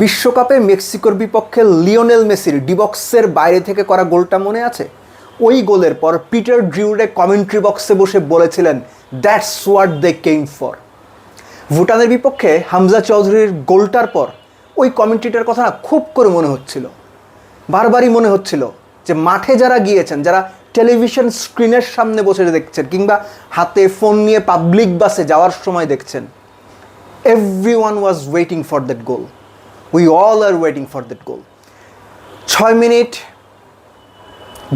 বিশ্বকাপে মেক্সিকোর বিপক্ষে লিওনেল মেসির ডিবক্সের বাইরে থেকে করা গোলটা মনে আছে? ওই গোলের পর পিটার ড্রিউডে কমেন্ট্রি বক্সে বসে বলেছিলেন that's what they came for ভুটানের বিপক্ষে হামজা চৌধুরীর গোলটার পর ওই কমেন্ট্রিটার কথা খুব করে মনে হচ্ছিল। বারবারই মনে হচ্ছিল যে মাঠে যারা গিয়েছেন, যারা টেলিভিশন স্ক্রিনের সামনে বসে দেখছেন কিংবা হাতে ফোন নিয়ে পাবলিক বাসে যাওয়ার সময় দেখছেন every one was waiting for that goal we all are waiting for that goal ছয় মিনিট,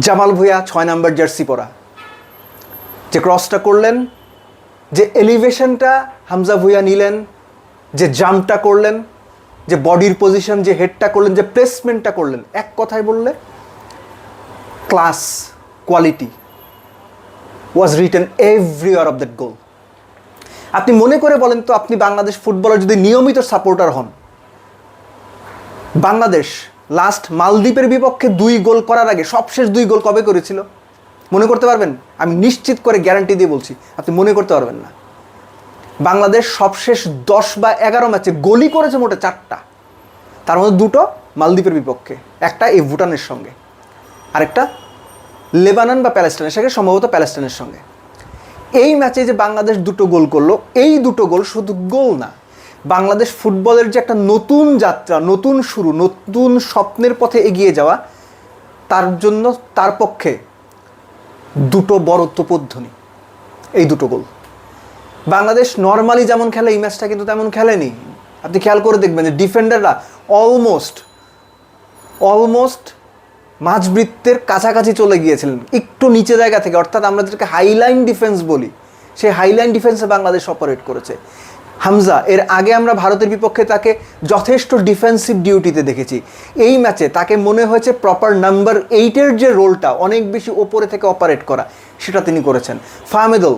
জামাল ভুঁইয়া ছয় নাম্বার জার্সি পরা। যে ক্রসটা করলেন, যে এলিভেশনটা হামজা ভুঁইয়া নিলেন, যে জাম্পটা করলেন, যে বডির পজিশন যে হেডটা করলেন, যে প্লেসমেন্টটা করলেন, এক কথায় বললে class quality was written every year of that goal আপনি মনে করে বলেন তো, আপনি বাংলাদেশ ফুটবলের যদি নিয়মিত সাপোর্টার হন বাংলাদেশ লাস্ট মালদ্বীপের বিপক্ষে দুই গোল করার আগে সবশেষ দুই গোল কবে করেছিল? মনে করতে পারবেন? আমি নিশ্চিত করে গ্যারান্টি দিয়ে বলছি, আপনি মনে করতে পারবেন না। বাংলাদেশ সবশেষ দশ বা এগারো ম্যাচে গোলই করেছে মোটে চারটা। তার মধ্যে দুটো মালদ্বীপের বিপক্ষে, একটা এই ভুটানের সঙ্গে, আরেকটা লেবানন বা প্যালেস্টাইনের সঙ্গে, সম্ভবত প্যালেস্টাইনের সঙ্গে। এই ম্যাচে যে বাংলাদেশ দুটো গোল করল, এই দুটো গোল শুধু গোল না বাংলাদেশ ফুটবলের যে একটা নতুন যাত্রা, নতুন শুরু, নতুন স্বপ্নের পথে এগিয়ে যাওয়া, তার জন্য, তার পক্ষে দুটো বড় এই দুটো গোল। বাংলাদেশ নর্মালি যেমন খেলে, এই ম্যাচটা কিন্তু তেমন খেলেনি। আপনি খেয়াল করে দেখবেন যে ডিফেন্ডাররা অলমোস্ট অলমোস্ট মাঝবৃত্তের কাছাকাছি চলে গিয়েছিলেন। একটু নিচে জায়গা থেকে, অর্থাৎ আমরা যেটাকে হাইলাইন ডিফেন্স বলি, সেই হাইলাইন ডিফেন্সে বাংলাদেশ অপারেট করেছে। হামজা, এর আগে আমরা ভারতের বিপক্ষে তাকে যথেষ্ট ডিফেন্সিভ ডিউটিতে দেখেছি। এই ম্যাচে তাকে মনে হয়েছে প্রপার নাম্বার এইটের যে রোলটা অনেক বেশি ওপরে থেকে অপারেট করা, সেটা তিনি করেছেন। ফাহমেদুল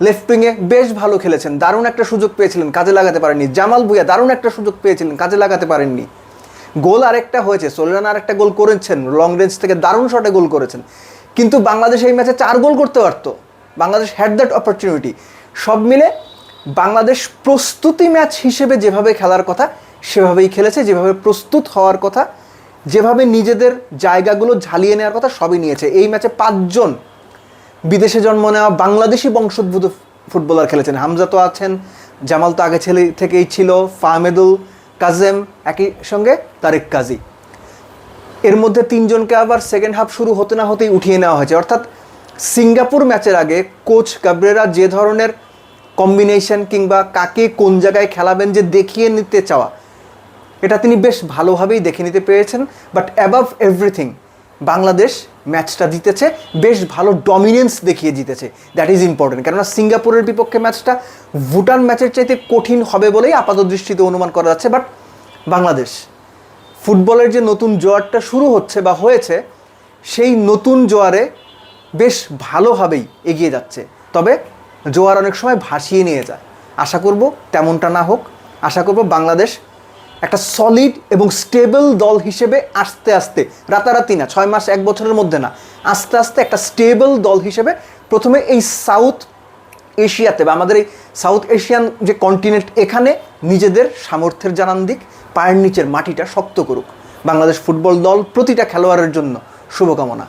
লেফট উইংয়ে বেশ ভালো খেলেছেন, দারুণ একটা সুযোগ পেয়েছিলেন, কাজে লাগাতে পারেননি। জামাল ভুইয়া, দারুণ একটা সুযোগ পেয়েছিলেন, কাজে লাগাতে পারেননি। গোল আরেকটা হয়েছে, সোলেরান আরেকটা গোল করেছেন লং রেঞ্জ থেকে দারুণ শটে গোল করেছেন। কিন্তু বাংলাদেশ এই ম্যাচে চার গোল করতে পারতো। বাংলাদেশ হ্যাড দ্যাট অপরচুনিটি সব মিলে বাংলাদেশ প্রস্তুতি ম্যাচ হিসেবে যেভাবে খেলার কথা, সেভাবেই খেলেছে, যেভাবে প্রস্তুত হওয়ার কথা, যেভাবে নিজেদের জায়গাগুলো ঝালিয়ে নেওয়ার কথা সবই নিয়েছে। এই ম্যাচে পাঁচজন বিদেশে জন্ম নেওয়া বাংলাদেশি বংশোদ্ভূত ফুটবলার খেলেছেন। হামজা তো আছেন, জামাল তো আগে ছেলে থেকেই ছিল, ফাহমেদুল কাজেম একই সঙ্গে তারেক কাজী। এর মধ্যে তিনজনকে আবার সেকেন্ড হাফ শুরু হতে না হতেই উঠিয়ে নেওয়া হয়েছে। অর্থাৎ সিঙ্গাপুর ম্যাচের আগে কোচ কাবরেরা যে ধরনের কম্বিনেশন কিংবা কাকে কোন জায়গায় খেলাবেন যে দেখিয়ে নিতে চাওয়া, এটা তিনি বেশ ভালোভাবেই দেখে নিতে পেরেছেন। বাট অ্যাবাভ এভরিথিং বাংলাদেশ ম্যাচটা জিতেছে, বেশ ভালো ডমিনেন্স দেখিয়ে জিতেছে। দ্যাট ইজ ইম্পর্টেন্ট কেননা সিঙ্গাপুরের বিপক্ষে ম্যাচটা ভুটান ম্যাচের চাইতে কঠিন হবে বলেই আপাত দৃষ্টিতে অনুমান করা যাচ্ছে। বাট বাংলাদেশ, ফুটবলের যে নতুন জোয়ারটা শুরু হচ্ছে বা হয়েছে, সেই নতুন জোয়ারে বেশ ভালোভাবেই এগিয়ে যাচ্ছে। তবে জোয়ার অনেক সময় ভাসিয়ে নিয়ে যায়। আশা করব তেমনটা না হোক। আশা করব বাংলাদেশ একটা সলিড এবং স্টেবল দল হিসেবে আস্তে আস্তে, রাতারাতি না, ছয় মাস, এক বছরের মধ্যে না, আস্তে আস্তে একটা স্টেবল দল হিসেবে প্রথমে এই সাউথ এশিয়াতে বা আমাদের এই সাউথ এশিয়ান যে কন্টিনেন্ট এখানে নিজেদের সামর্থ্যের জানান দিক, পায়ের নিচের মাটিটা শক্ত করুক। বাংলাদেশ ফুটবল দল প্রতিটা খেলোয়াড়ের জন্য শুভকামনা।